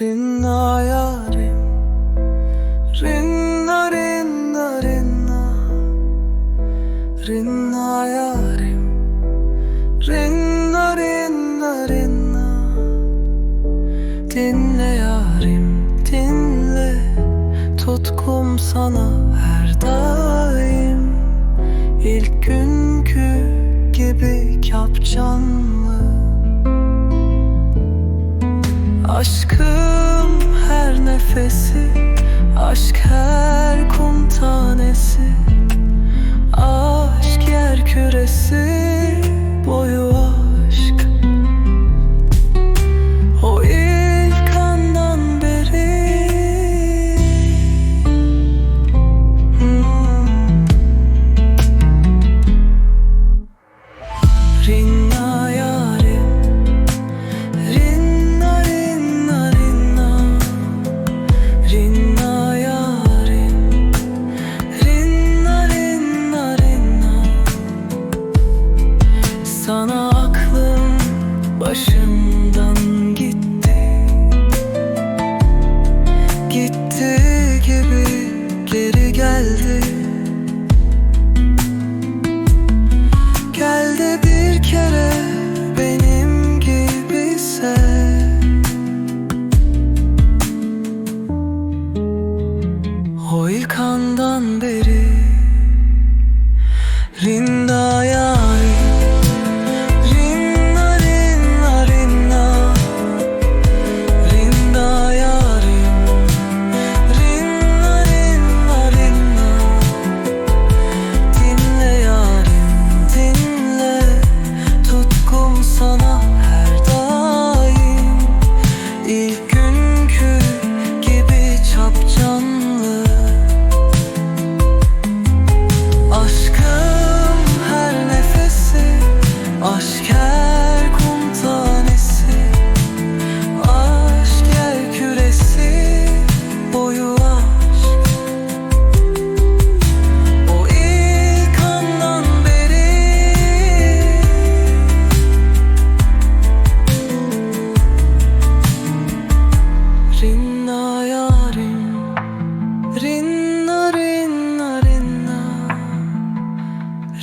Rinna yarim Rinna rinna rinna. Rinna yarim Rinna rinna rinna. Dinle yarim dinle. Tutkum sana her daim. İlk günkü gibi kapcanlı Aşkım her nefesi Aşk her kum tanesi. Aşk yer küresi Sana aklım başımdan gitti. Gitti gibi geri geldi. Gel de bir kere benim gibi sev O ilk andan beri Rinda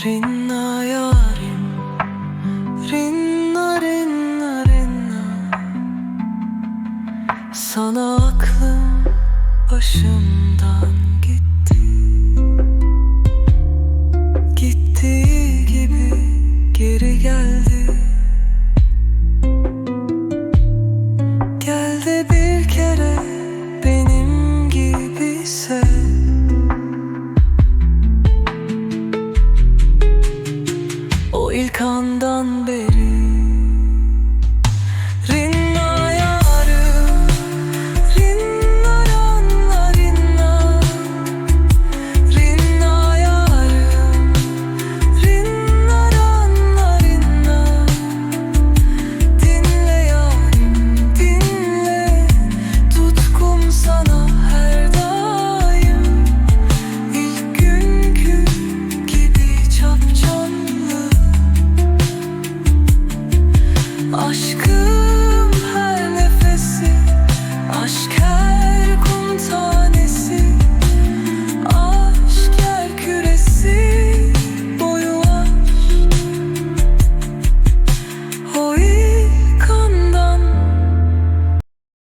Rinna yarim. Rinna rinna rinna. Sana aklım başımdan gitti. Gittiği gibi geri geldi. İlk andan beri